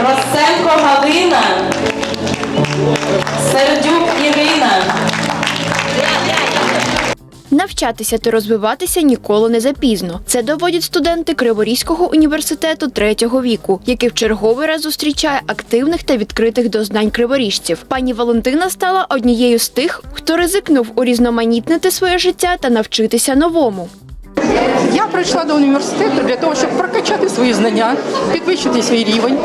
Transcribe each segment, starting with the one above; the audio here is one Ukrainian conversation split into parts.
Росенко Галина. Сердюк Ірина. Навчатися та розвиватися ніколи не запізно. Це доводять студенти Криворізького університету третього віку, який в черговий раз зустрічає активних та відкритих до знань криворіжців. Пані Валентина стала однією з тих, хто ризикнув урізноманітнити своє життя та навчитися новому. Я прийшла до університету для того, щоб прокачати свої знання, підвищити свій рівень,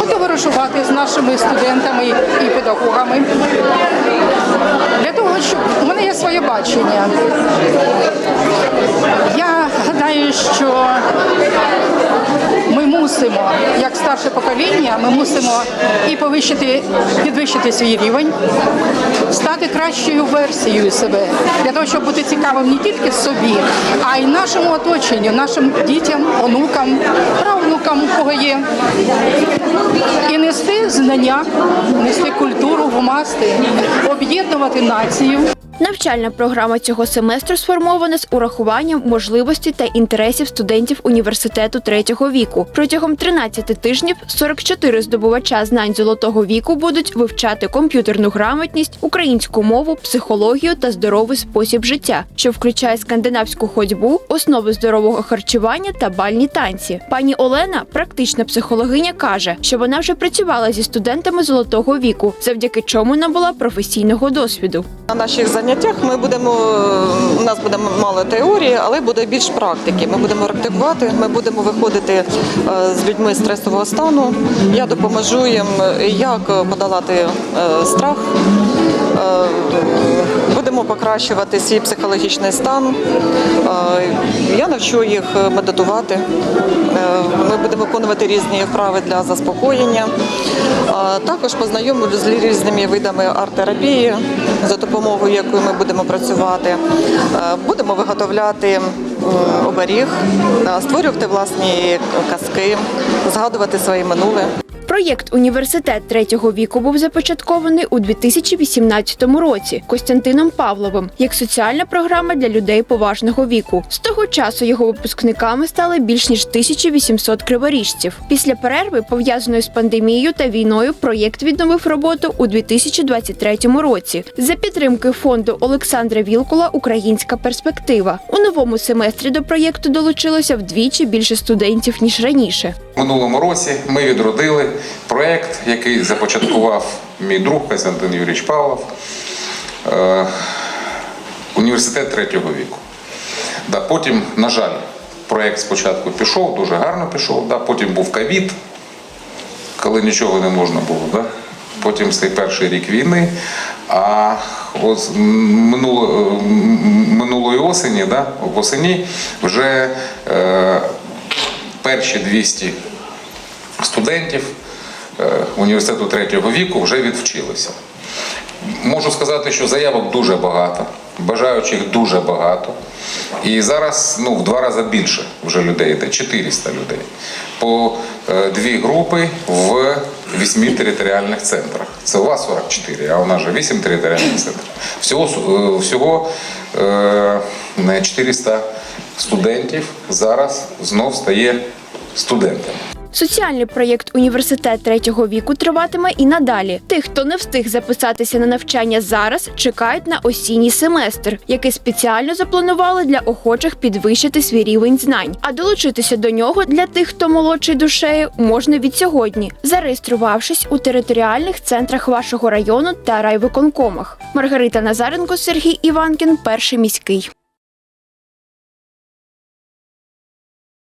потоваришувати з нашими студентами і педагогами. Для того, щоб у мене є своє бачення. Я гадаю, що ми мусимо, як старше покоління, ми мусимо і повищити, підвищити свій рівень, стати кращою версією себе, для того, щоб бути цікавим не тільки собі, а й нашому оточенню, нашим дітям, онукам, правнукам, кого є. І нести знання, нести культуру, вмасти, об'єднувати націю. Навчальна програма цього семестру сформована з урахуванням можливостей та інтересів студентів університету третього віку. Протягом 13 тижнів 44 здобувача знань золотого віку будуть вивчати комп'ютерну грамотність, українську мову, психологію та здоровий спосіб життя, що включає скандинавську ходьбу, основи здорового харчування та бальні танці. Пані Олена, практична психологиня, каже, що вона вже працювала зі студентами золотого віку, завдяки чому набула професійного досвіду. На наших заняттях ми будемо у нас буде мало теорії, але буде більш практики. Ми будемо практикувати, ми будемо виходити е, з людьми з стресового стану. Я допоможу їм, як подолати е, страх. Е, Будемо покращувати свій психологічний стан. Я навчу їх медитувати. Ми будемо виконувати різні вправи для заспокоєння. Також познайомлю з різними видами арт-терапії, за допомогою якої ми будемо працювати. Е, Будемо виготовляти оберіг, е, створювати власні казки, згадувати своє минуле. Проєкт Університет третього віку був започаткований у 2018 році Костянтином Павловим як соціальна програма для людей поважного віку. З того часу його випускниками стали більш ніж 1800 криворіжців. Після перерви, пов'язаної з пандемією та війною, проєкт відновив роботу у 2023 році за підтримки фонду Олександра Вілкула Українська перспектива. У новому семестрі до проєкту долучилося вдвічі більше студентів ніж раніше. Минулому році ми відродили проєкт, який започаткував мій друг Костянтин Юрійович Павлов, е, університет третього віку. Да, потім, на жаль, проєкт спочатку пішов, дуже гарно пішов. Да, потім був ковід, коли нічого не можна було. Да? Потім цей перший рік війни. А ось минуло, минулої осені, да, восені вже е, перші 200 студентів е, університету третього віку вже відвчилися. Можу сказати, що заявок дуже багато, бажаючих дуже багато. І зараз ну, в два рази більше вже людей йде, 400 людей. По е, дві групи в вісьми територіальних центрах. Це у вас 44, а у нас же 8 територіальних центрів. Всього, е, всього е, 400 студентів зараз знов стає студентами. Соціальний проєкт Університет третього віку триватиме і надалі. Тих, хто не встиг записатися на навчання зараз, чекають на осінній семестр, який спеціально запланували для охочих підвищити свій рівень знань. А долучитися до нього для тих, хто молодший душею, можна від сьогодні, зареєструвавшись у територіальних центрах вашого району та райвиконкомах. Маргарита Назаренко, Сергій Іванкін, перший міський.